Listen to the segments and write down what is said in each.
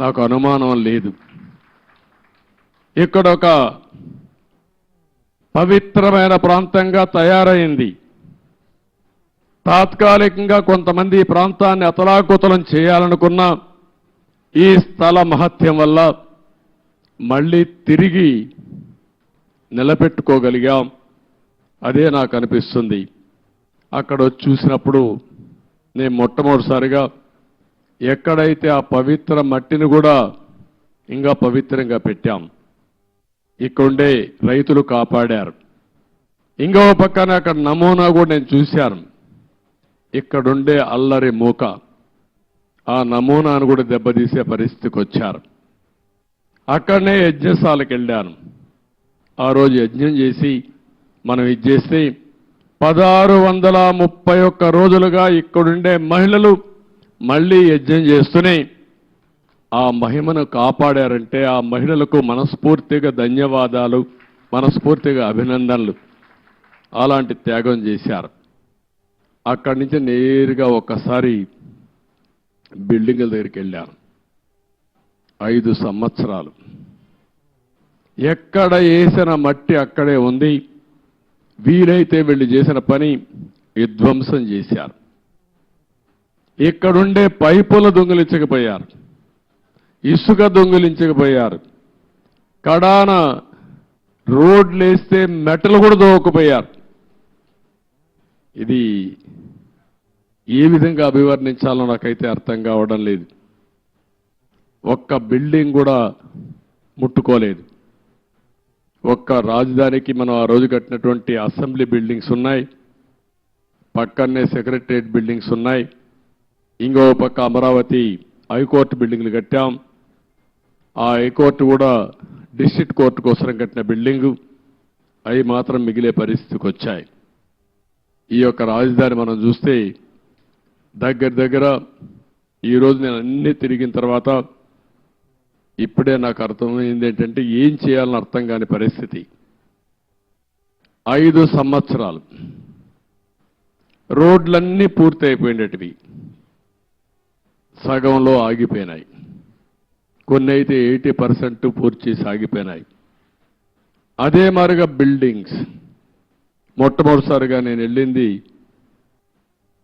నాకు అనుమానం లేదు. ఇక్కడ ఒక పవిత్రమైన ప్రాంతంగా తయారైంది. తాత్కాలికంగా కొంతమంది ఈ ప్రాంతాన్ని అతలాకుతలం చేయాలనుకున్న ఈ స్థల మహత్యం వల్ల మళ్ళీ తిరిగి నిలబెట్టుకోగలిగాం. అదే నాకు అనిపిస్తుంది. అక్కడ చూసినప్పుడు నేను మొట్టమొదటిసారిగా ఎక్కడైతే ఆ పవిత్ర మట్టిని కూడా ఇంకా పవిత్రంగా పెట్టాం ఇక్కడుండే రైతులు కాపాడారు. ఇంకో పక్కన అక్కడ నమూనా కూడా నేను చూశాను. ఇక్కడుండే అల్లరి మూక ఆ నమూనాను కూడా దెబ్బతీసే పరిస్థితికి వచ్చారు. అక్కడనే యజ్ఞశాలకు వెళ్ళాను. ఆ రోజు యజ్ఞం చేసి మనం ఇది చేస్తే పదహారు వందల ముప్పై ఒక్క రోజులుగా ఇక్కడుండే మహిళలు మళ్ళీ యజ్ఞం చేస్తూనే ఆ మహిమను కాపాడారంటే ఆ మహిళలకు మనస్ఫూర్తిగా ధన్యవాదాలు మనస్ఫూర్తిగా అభినందనలు. అలాంటి త్యాగం చేశారు. అక్కడి నుంచి నేరుగా ఒక్కసారి బిల్డింగుల దగ్గరికి వెళ్ళాను ఐదు సంవత్సరాలు. ఎక్కడ వేసిన మట్టి అక్కడే ఉంది. వీలైతే వీళ్ళు చేసిన పని విధ్వంసం చేశారు. ఇక్కడుండే పైపుల దొంగిలించకపోయారు. ఇసుక దొంగిలించకపోయారు. కడాన రోడ్లు వేస్తే మెటలు కూడా దోవకపోయారు ఇది ఏ విధంగా అభివర్ణించాలో నాకైతే అర్థం కావడం లేదు. ఒక్క బిల్డింగ్ కూడా ముట్టుకోలేదు. ఒక్క రాజధానికి మనం ఆ రోజు కట్టినటువంటి అసెంబ్లీ బిల్డింగ్స్ ఉన్నాయి. పక్కనే సెక్రటరియట్ బిల్డింగ్స్ ఉన్నాయి. ఇంకో పక్క అమరావతి హైకోర్టు బిల్డింగ్లు కట్టాం. ఆ హైకోర్టు కూడా డిస్ట్రిక్ట్ కోర్టు కోసం కట్టిన బిల్డింగు. అవి మాత్రం మిగిలే పరిస్థితికి వచ్చాయి. ఈ యొక్క రాజధాని మనం చూస్తే దగ్గర దగ్గర ఈరోజు నేను అన్ని తిరిగిన తర్వాత ఇప్పుడే నాకు అర్థమైంది ఏంటంటే ఏం చేయాలని అర్థం కాని పరిస్థితి. ఐదు సంవత్సరాలు. రోడ్లన్నీ పూర్తి అయిపోయినటివి సగంలో ఆగిపోయినాయి. కొన్ని అయితే ఎయిటీ పర్సెంట్ పూర్తి చేసి ఆగిపోయినాయి అదే మారిగా బిల్డింగ్స్. మొట్టమొదటిసారిగా నేను వెళ్ళింది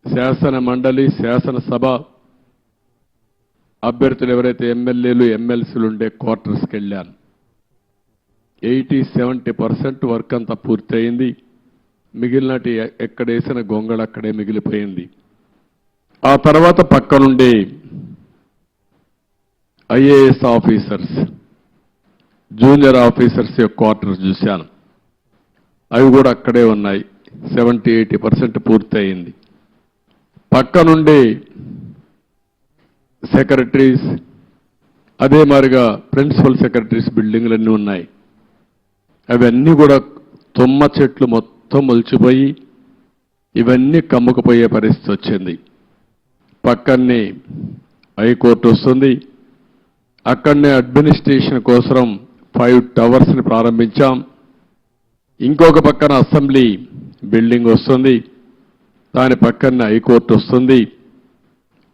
శాసన మండలి శాసనసభ అభ్యర్థులు ఎవరైతే ఎమ్మెల్యేలు ఎమ్మెల్సీలు ఉండే క్వార్టర్స్కి వెళ్ళాను. ఎయిటీ సెవెంటీ పర్సెంట్ వర్క్ అంతా పూర్తయింది. మిగిలినటి ఎక్కడ వేసిన గొంగళ అక్కడే మిగిలిపోయింది. ఆ తర్వాత పక్కనుండే ఐఏఎస్ ఆఫీసర్స్ జూనియర్ ఆఫీసర్స్ యొక్క క్వార్టర్స్ చూశాను. అవి కూడా అక్కడే ఉన్నాయి. సెవెంటీ ఎయిటీ పర్సెంట్ పూర్తయింది. పక్క నుండి సెక్రటరీస్ అదే మాదిరిగా ప్రిన్సిపల్ సెక్రటరీస్ బిల్డింగ్లన్నీ ఉన్నాయి. అవన్నీ కూడా తుమ్మ చెట్లు మొత్తం మొలిచిపోయి ఇవన్నీ కమ్ముకుపోయే పరిస్థితి వచ్చింది. పక్కనే హైకోర్టు వస్తుంది. అక్కడనే అడ్మినిస్ట్రేషన్ కోసం ఫైవ్ టవర్స్ని ప్రారంభించాం. ఇంకొక పక్కన అసెంబ్లీ బిల్డింగ్ వస్తుంది. దాని పక్కనే హైకోర్టు వస్తుంది.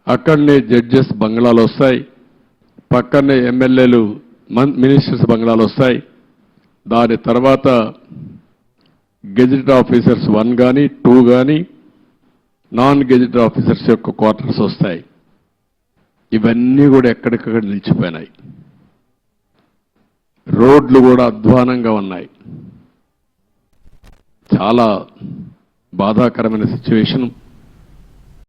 అక్కడనే జడ్జెస్ బంగ్లాలు వస్తాయి. పక్కనే ఎమ్మెల్యేలు మినిస్టర్స్ బంగ్లాలు వస్తాయి. దాని తర్వాత గెజిట్ ఆఫీసర్స్ వన్ కానీ టూ కానీ నాన్ గెజిటెడ్ ఆఫీసర్స్ యొక్క క్వార్టర్స్ వస్తాయి. ఇవన్నీ కూడా ఎక్కడికక్కడ నిలిచిపోయినాయి. రోడ్లు కూడా అధ్వానంగా ఉన్నాయి. చాలా బాధాకరమైన సిచ్యువేషన్